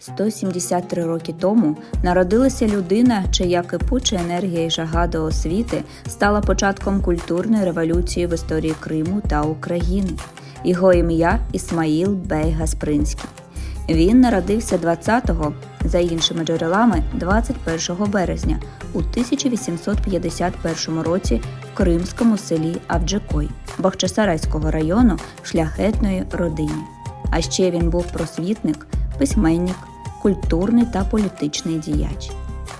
173 роки тому народилася людина, чия кипуча енергія і жага до освіти стала початком культурної революції в історії Криму та України. Його ім'я Ісмаїл Бей Гаспринський. Він народився 20-го, за іншими джерелами, 21 березня у 1851 році в кримському селі Авджикой Бахчисарайського району шляхетної родині. А ще він був просвітник, письменник, культурний та політичний діяч.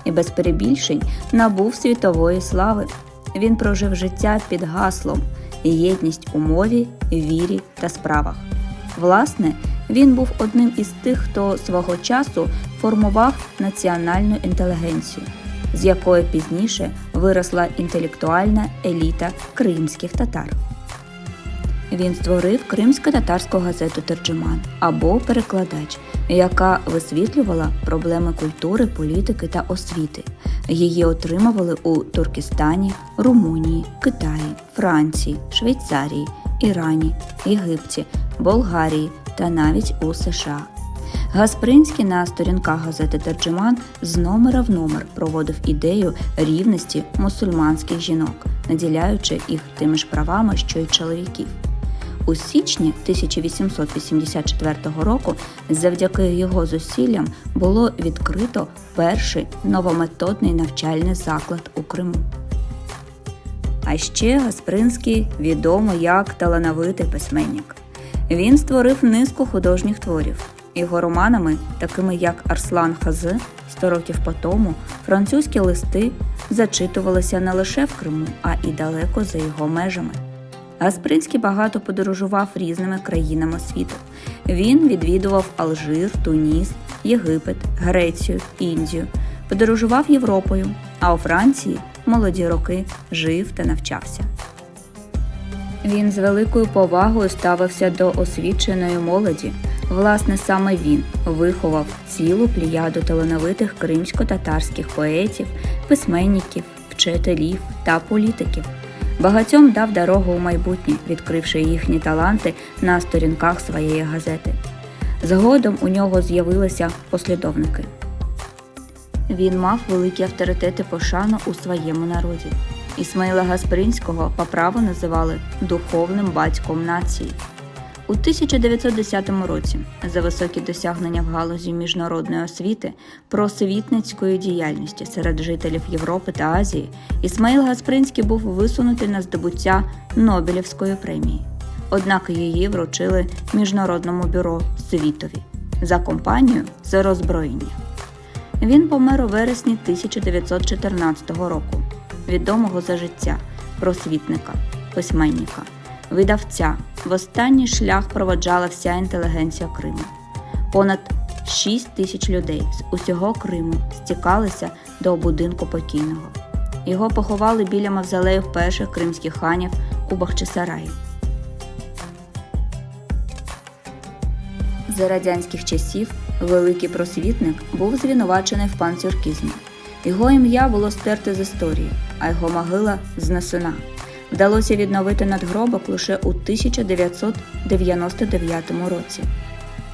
І без перебільшень набув світової слави. Він прожив життя під гаслом єдність у мові, вірі та справах. Власне, він був одним із тих, хто свого часу формував національну інтелігенцію, з якої пізніше виросла інтелектуальна еліта кримських татар. Він створив кримсько-татарську газету Терджиман або перекладач, яка висвітлювала проблеми культури, політики та освіти. Її отримували у Туркестані, Румунії, Китаї, Франції, Швейцарії, Ірані, Єгипті, Болгарії та навіть у США. Гаспринський на сторінках газети Терджиман з номера в номер проводив ідею рівності мусульманських жінок, наділяючи їх тими ж правами, що й чоловіків. У січні 1884 року, завдяки його зусиллям, було відкрито перший новометодний навчальний заклад у Криму. А ще Гаспринський відомий як талановитий письменник. Він створив низку художніх творів. Його романами, такими як Арслан Хази, «100 років по тому, французькі листи зачитувалися не лише в Криму, а і далеко за його межами. Гаспринський багато подорожував різними країнами світу. Він відвідував Алжир, Туніс, Єгипет, Грецію, Індію, подорожував Європою, а у Франції молоді роки жив та навчався. Він з великою повагою ставився до освіченої молоді. Власне, саме він виховав цілу пліяду талановитих кримсько-татарських поетів, письменників, вчителів та політиків. Багатьом дав дорогу у майбутнє, відкривши їхні таланти на сторінках своєї газети. Згодом у нього з'явилися послідовники. Він мав великі авторитети пошану у своєму народі. Ісмаїла Гаспринського по праву називали духовним батьком нації. У 1910 році за високі досягнення в галузі міжнародної освіти просвітницької діяльності серед жителів Європи та Азії Ісмаїл Гаспринський був висунутий на здобуття Нобелівської премії. Однак її вручили Міжнародному бюро світові за компанію за роззброєння. Він помер у вересні 1914 року, відомого за життя, просвітника, письменника, видавця. В останній шлях проводжала вся інтелігенція Криму. Понад 6 тисяч людей з усього Криму стікалися до будинку покійного. Його поховали біля мавзолеїв перших кримських ханів у Бахчисараї. За радянських часів великий просвітник був звинувачений в панцюркізмі. Його ім'я було стерте з історії, а його могила знесена. Вдалося відновити надгробок лише у 1999 році.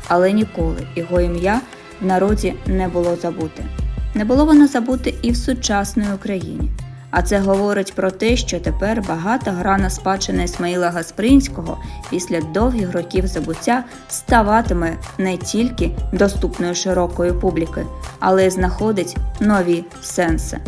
Але ніколи його ім'я в народі не було забуте. Не було воно забуте і в сучасній Україні. А це говорить про те, що тепер багата грана спадщина Ісмаїла Гаспринського після довгих років забуття ставатиме не тільки доступною широкої публіки, але й знаходить нові сенси.